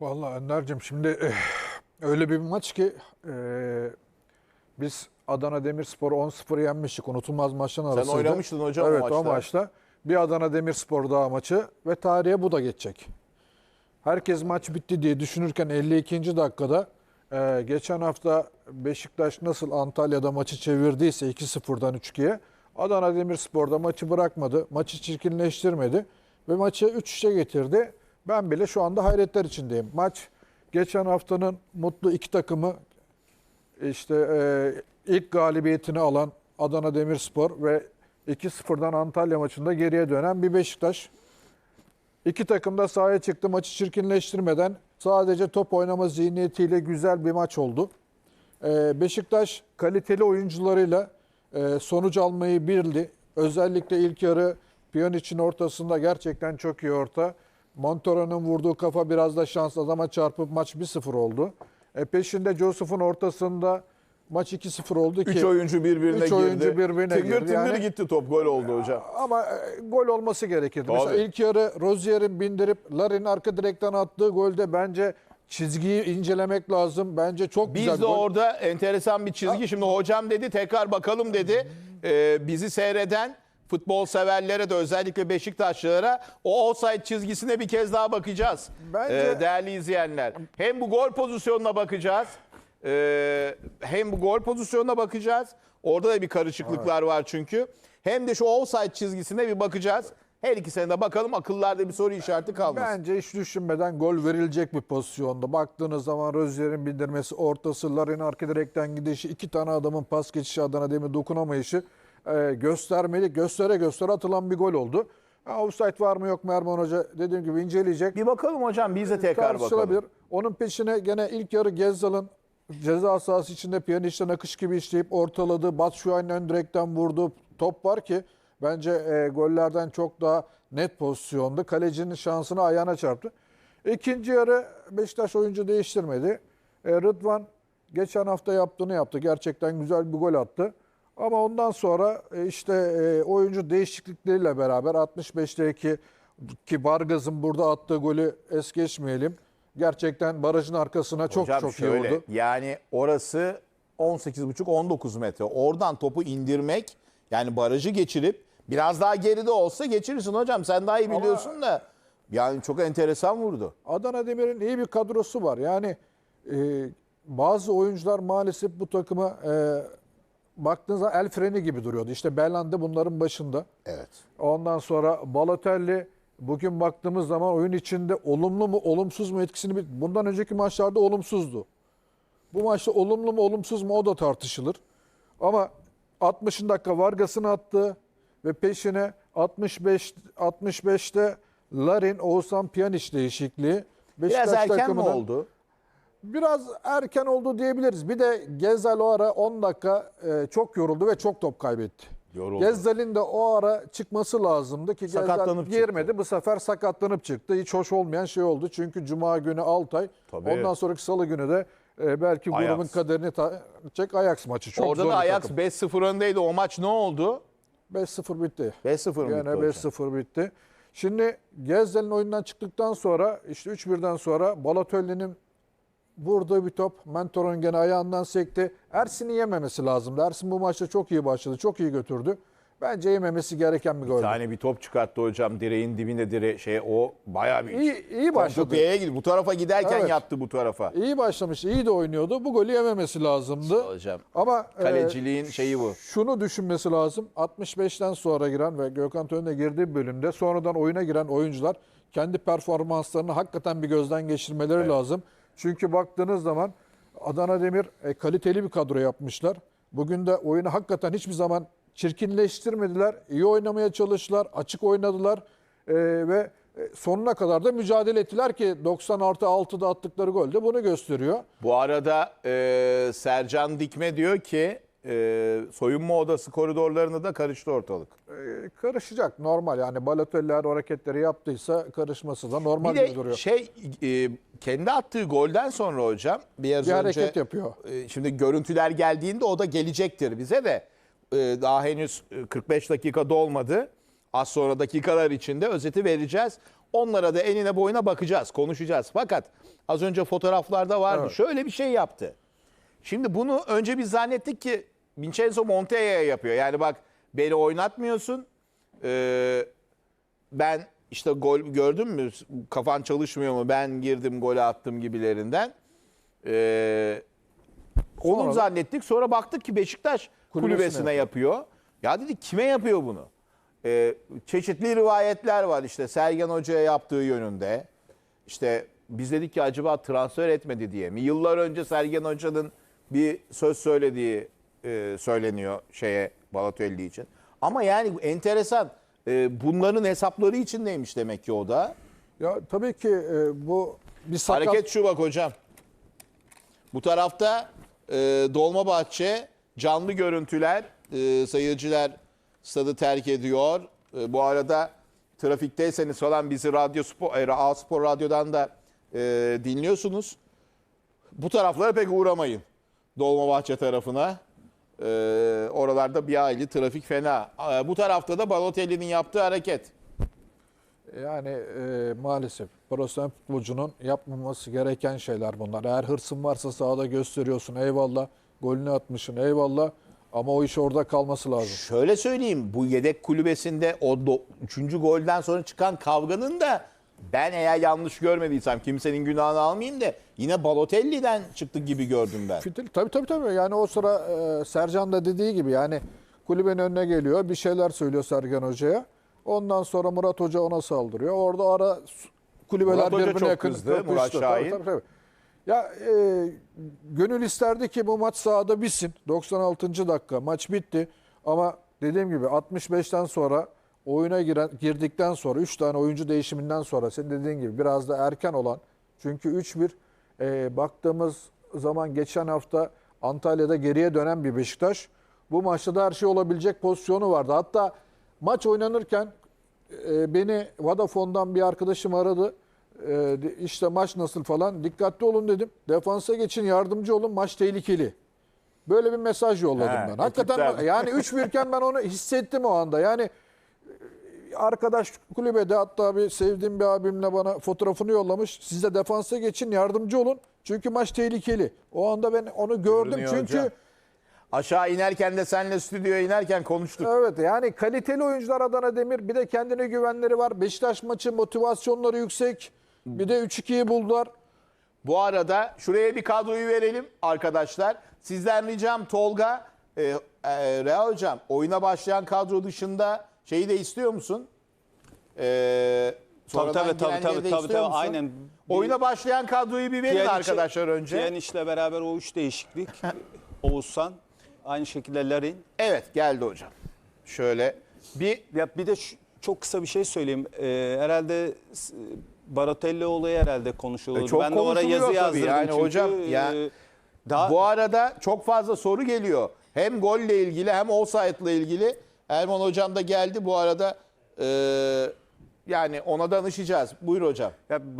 Vallahi Ender'cim şimdi eh, öyle bir maç ki eh, biz Adana Demirspor'u 10-0 yenmiştik. Unutulmaz maçın arasıydı. oynamıştın hocam o evet, maçta. o maçta. Bir Adana Demirspor daha maçı ve tarihe bu da geçecek. Herkes maç bitti diye düşünürken 52. dakikada eh, geçen hafta Beşiktaş nasıl Antalya'da maçı çevirdiyse 2-0'dan 3-2'ye Adana Demirspor'da maçı bırakmadı. Maçı çirkinleştirmedi ve maçı 3-3'e getirdi. Ben bile şu anda hayretler içindeyim. Maç geçen haftanın mutlu iki takımı işte e, ilk galibiyetini alan Adana Demirspor ve 2-0'dan Antalya maçında geriye dönen bir Beşiktaş. İki takım da sahaya çıktı maçı çirkinleştirmeden sadece top oynama zihniyetiyle güzel bir maç oldu. Ee, Beşiktaş kaliteli oyuncularıyla e, sonuç almayı bildi. Özellikle ilk yarı Pjanic'in ortasında gerçekten çok iyi orta. Montero'nun vurduğu kafa biraz da şans adama çarpıp maç 1-0 oldu. E, peşinde Joseph'un ortasında maç 2-0 oldu ki. Üç oyuncu birbirine Üç girdi. oyuncu birbirine tıngır girdi. tıngır Yani- gitti top gol oldu hocam. Ama e, gol olması gerekirdi. Tabii. Mesela ilk yarı Rozier'in bindirip Larin'in arka direkten attığı golde bence çizgiyi incelemek lazım. Bence çok Biz güzel de gol. orada enteresan bir çizgi. Şimdi hocam dedi tekrar bakalım dedi. Ee, bizi seyreden futbol severlere de özellikle Beşiktaşlılara o offside çizgisine bir kez daha bakacağız. Bence- Ee, değerli izleyenler. Hem bu gol pozisyonuna bakacağız. ee, hem bu gol pozisyonuna bakacağız. Orada da bir karışıklıklar var çünkü. Hem de şu offside çizgisine bir bakacağız. Her ikisine de bakalım akıllarda bir soru işareti kalmasın. Bence hiç düşünmeden gol verilecek bir pozisyonda. Baktığınız zaman Rozier'in bindirmesi, ortası, Larin'in arka direkten gidişi, iki tane adamın pas geçişi Adana Demir dokunamayışı e, göstermeli, göstere göstere atılan bir gol oldu. Ha, offside var mı yok mu Erman Hoca dediğim gibi inceleyecek. Bir bakalım hocam biz de tekrar tartışılabilir. bakalım. Onun peşine gene ilk yarı Gezzal'ın ceza sahası içinde Pjanic'ten akış gibi işleyip ortaladı. Batshuayi'nin ön direkten vurduğu top var ki bence e, gollerden çok daha net pozisyondu. Kalecinin şansını ayağına çarptı. İkinci yarı Beşiktaş oyuncu değiştirmedi. E, Rıdvan geçen hafta yaptığını yaptı. Gerçekten güzel bir gol attı. Ama ondan sonra e, işte e, oyuncu değişiklikleriyle beraber 65'teki ki Bargaz'ın burada attığı golü es geçmeyelim. Gerçekten barajın arkasına çok Hocam çok iyi şöyle, oldu. Yani orası 18,5-19 metre. Oradan topu indirmek yani barajı geçirip biraz daha geride olsa geçirirsin hocam. Sen daha iyi biliyorsun da. Yani çok enteresan vurdu. Adana Demir'in iyi bir kadrosu var. Yani e, bazı oyuncular maalesef bu takıma e, baktığınızda el freni gibi duruyordu. İşte Belhanda bunların başında. Evet. Ondan sonra Balotelli bugün baktığımız zaman oyun içinde olumlu mu olumsuz mu etkisini bundan önceki maçlarda olumsuzdu. Bu maçta olumlu mu olumsuz mu o da tartışılır. Ama 60. dakika Vargas'ını attı ve peşine 65 65'te Larin Oğuzhan Pjanic değişikliği. Biraz Beşiktaş erken mi oldu? Biraz erken oldu diyebiliriz. Bir de Gezzal o ara 10 dakika e, çok yoruldu ve çok top kaybetti. Yoruldu. Gezzal'in de o ara çıkması lazımdı ki Gezzal girmedi. Bu sefer sakatlanıp çıktı. Hiç hoş olmayan şey oldu. Çünkü Cuma günü Altay. Tabii. Ondan sonraki Salı günü de e, belki Ajax. grubun kaderini çek Ajax maçı. Çok Orada da Ajax takım. 5-0 öndeydi. O maç ne oldu? 5-0 bitti. 5-0 mı Gene bitti hocam? 5-0 bitti. Şimdi Gezzal'in oyundan çıktıktan sonra işte 3-1'den sonra Balotelli'nin vurduğu bir top Mentor'un gene ayağından sekti. Ersin'i yememesi lazımdı. Ersin bu maçta çok iyi başladı. Çok iyi götürdü. Bence yememesi gereken bir Bir gol. tane bir top çıkarttı hocam direğin dibinde dire şey o bayağı bir İyi, iyi başladı. Gitti. Bu tarafa giderken Evet. yattı bu tarafa. İyi başlamış. iyi de oynuyordu. Bu golü yememesi lazımdı. Hocam. Ama e, Kaleciliğin şeyi bu. Şunu düşünmesi lazım. 65'ten sonra giren ve Gökhan Töne'de girdiği bölümde sonradan oyuna giren oyuncular kendi performanslarını hakikaten bir gözden geçirmeleri lazım. Çünkü baktığınız zaman Adana Demir e, kaliteli bir kadro yapmışlar. Bugün de oyunu hakikaten hiçbir zaman çirkinleştirmediler. İyi oynamaya çalıştılar, açık oynadılar E, ve e, sonuna kadar da mücadele ettiler ki 90 artı 6'da attıkları gol de bunu gösteriyor. Bu arada e, Sercan Dikme diyor ki e, soyunma odası koridorlarında da karıştı ortalık. E, karışacak normal yani Balotelli'ler o hareketleri yaptıysa karışması da normal Bir gibi duruyor. şey e, kendi attığı golden sonra hocam biraz Bir önce hareket yapıyor. e, şimdi görüntüler geldiğinde o da gelecektir bize de E, daha henüz e, 45 dakika dolmadı. Az sonra dakikalar içinde özeti vereceğiz. Onlara da enine boyuna bakacağız, konuşacağız. Fakat az önce fotoğraflarda vardı. Evet. Şöyle bir şey yaptı. Şimdi bunu önce biz zannettik ki Vincenzo Montea'ya yapıyor. Yani bak beni oynatmıyorsun. Ee, ben işte gol gördün mü kafan çalışmıyor mu ben girdim gol attım gibilerinden. Ee, onu Sonra zannettik sonra baktık ki Beşiktaş Kulübesine kulübesine yapıyor. Ya dedik kime yapıyor bunu? Ee, çeşitli rivayetler var işte Sergen Hoca'ya yaptığı yönünde. İşte biz dedik ki acaba transfer etmedi diye mi? Yıllar önce Sergen Hoca'nın bir söz söylediği e, söyleniyor şeye Balotelli için. Ama yani enteresan. E, bunların hesapları için neymiş demek ki o da. Ya tabii ki e, bu bir sakat Hareket şu bak hocam. Bu tarafta e, Dolmabahçe canlı görüntüler. E, seyirciler stadı terk ediyor. E, bu arada trafikteyseniz falan bizi Radyo Spor, e, A Spor Radyo'dan da e, dinliyorsunuz. Bu taraflara pek uğramayın. Dolmabahçe tarafına. E, oralarda bir aile trafik fena. E, bu tarafta da Balotelli'nin yaptığı hareket. Yani e, maalesef profesyonel futbolcunun yapmaması gereken şeyler bunlar. Eğer hırsın varsa sahada gösteriyorsun eyvallah. Golünü atmışsın eyvallah. Ama o iş orada kalması lazım. Şöyle söyleyeyim bu yedek kulübesinde o 3. golden sonra çıkan kavganın da ben eğer yanlış görmediysem kimsenin günahını almayayım da yine Balotelli'den çıktı gibi gördüm ben. Fitil, tabii tabii tabii. Yani o sıra e, Sercan da dediği gibi yani kulübenin önüne geliyor. Bir şeyler söylüyor Sergen Hoca'ya. Ondan sonra Murat Hoca ona saldırıyor. Orada ara kulübeler Murat Hoca birbirine çok yakın. kızdı, öpüştü. Murat Tabii, Şahin. tabii, tabii. Ya e, gönül isterdi ki bu maç sahada bitsin. 96. dakika maç bitti. Ama dediğim gibi 65'ten sonra oyuna giren, girdikten sonra 3 tane oyuncu değişiminden sonra senin dediğin gibi biraz da erken olan çünkü 3-1 e, baktığımız zaman geçen hafta Antalya'da geriye dönen bir Beşiktaş. Bu maçta da her şey olabilecek pozisyonu vardı. Hatta maç oynanırken e, beni Vodafone'dan bir arkadaşım aradı. E, işte maç nasıl falan. Dikkatli olun dedim. Defansa geçin, yardımcı olun. Maç tehlikeli. Böyle bir mesaj yolladım He, ben. Hakikaten ekipten. yani 3-1 iken ben onu hissettim o anda. Yani arkadaş kulübede hatta bir sevdiğim bir abimle bana fotoğrafını yollamış. Siz de defansa geçin, yardımcı olun. Çünkü maç tehlikeli. O anda ben onu gördüm. Görünüyor Çünkü hocam. Aşağı inerken de senle stüdyoya inerken konuştuk. Evet yani kaliteli oyuncular Adana Demir. Bir de kendine güvenleri var. Beşiktaş maçı motivasyonları yüksek. Bir de 3-2'yi buldular. Bu arada şuraya bir kadroyu verelim arkadaşlar. Sizden ricam Tolga, e, e, Rea Hocam oyuna başlayan kadro dışında şeyi de istiyor musun? E, sonradan tabii, tabii, tabii, tabii, tabii, musun? aynen. Oyuna başlayan kadroyu bir verin Pjanic- arkadaşlar önce. Pjanic'le beraber o üç değişiklik. Oğuzhan, aynı şekilde Larin. Evet geldi hocam. Şöyle bir Ya bir de şu- çok kısa bir şey söyleyeyim. Ee, herhalde s- olayı herhalde konuşuluyordu. E, çok ben de oraya konuşuluyor yazı tabii. yazdırdım Yani çünkü. hocam, ya- e, daha Bu arada çok fazla soru geliyor. Hem golle ilgili hem offside'la ilgili. Erman hocam da geldi bu arada. e, yani ona danışacağız. Buyur hocam. ya